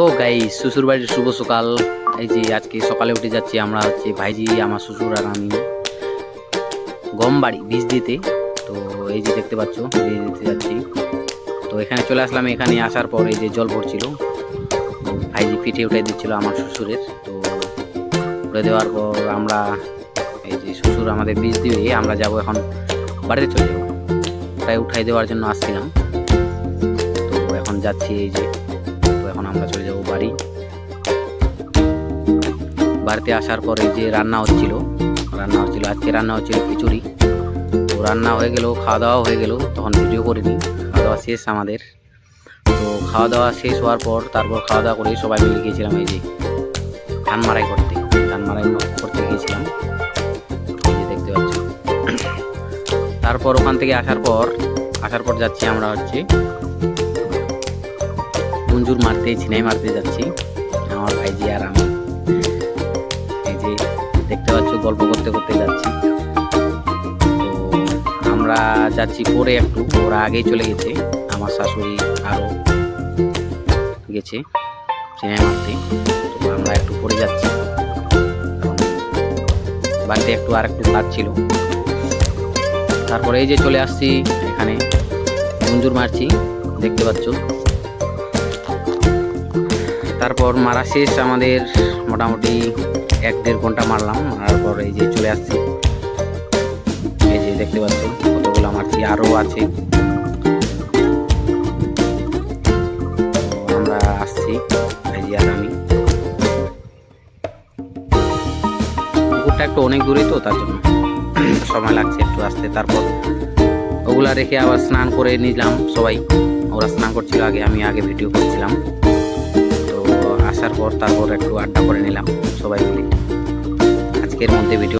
তো গাই, শ্বশুর বাড়ির শুভ সকাল। এই যে আজকে সকালে উঠে যাচ্ছি আমরা হচ্ছে ভাইজি, আমার শ্বশুর আর আমি। গম বাড়ি, বীজ দিতে। তো এই যে দেখতে পাচ্ছ, বীজ দিতে যাচ্ছি। তো এখানে চলে আসলাম, এখানে আসার পর এই যে জল পড়ছিল। ভাইজি পিঠে উঠে দিচ্ছিল আমার শ্বশুরের। তো উঠে দেওয়ার পর আমরা এই যে শ্বশুর আমাদের বীজ দিয়ে আমরা যাব এখন বাড়িতে চলে যাব। ওটাই উঠাই দেওয়ার জন্য আসছিলাম। তো এখন যাচ্ছি এই যে এখন আমরা চলে যাব বাড়ি। বাড়িতে আসার পরে যে রান্না হচ্ছিল রান্না হচ্ছিল, আজকে রান্না হচ্ছিল খিচুড়ি। তো রান্না হয়ে গেল খাওয়া দাওয়া হয়ে গেল, তখন ভিডিও করিনি খাওয়া দাওয়া শেষ আমাদের। তো খাওয়া দাওয়া শেষ হওয়ার পর তারপর খাওয়া দাওয়া করে সবাই মিলে গিয়েছিলাম এই যে ধান মারাই করতে ধান মারাই করতে গিয়েছিলাম। এই যে দেখতে পাচ্ছ। তারপর ওখান থেকে আসার পর আসার পর যাচ্ছি আমরা হচ্ছে মঞ্জুর মারতে, ছিনাই মারতে যাচ্ছি। আমার ভাইজি আর আমি। এই যে দেখতে পাচ্ছ, গল্প করতে করতে যাচ্ছি। আমরা যাচ্ছি পরে একটু, ওরা আগেই চলে গেছে। আমার শাশুড়ি আরও গেছে ছিনাই মারতে। তো আমরা একটু পরে যাচ্ছি। বাড়িতে একটু আর একটু কাজ ছিল। তারপরে এই যে চলে আসছি এখানে। মঞ্জুর মারছি, দেখতে পাচ্ছ। তারপর মারা শেষ, আমাদের মোটামুটি এক দেড় ঘণ্টা মারলাম, মারার পর এই যে চলে আসছি। এই যে দেখতে পাচ্ছ, কতগুলো মারছি আরও আছে। আমরা আসছি, এই যে আর আমি। পুকুরটা একটু অনেক দূরেই তো, তার জন্য সময় লাগছে একটু আসতে। তারপর ওগুলা রেখে আবার স্নান করে নিলাম সবাই। ওরা স্নান করছিল আগে, আমি আগে ভিডিও করছিলাম। আসার পর তারপর একটু আড্ডা করে নিলাম। সবাই মিলে। আজকের মধ্যে ভিডিও